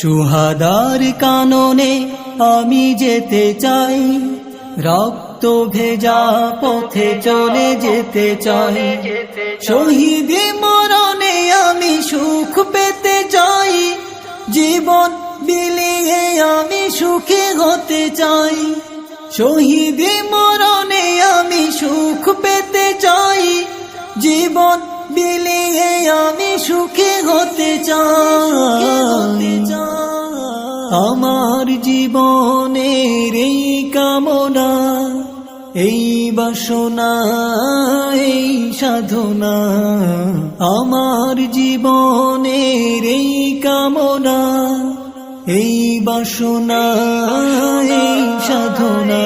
সুহাদার কাননে আমি যেতে চাই, রক্ত ভেজা পথে চলে যেতে চাই। শহীদি মরণে আমি সুখ পেতে চাই, জীবন বিলিয়ে আমি সুখে হতে চাই। শহীদি মরণে আমি সুখ পেতে চাই, জীবন বিলিয়ে আমি সুখী আমার জীবনের এই কামনা, এই বাসনা, এই সাধনা, আমার জীবনের এই কামনা, এই বাসনা, এই সাধনা।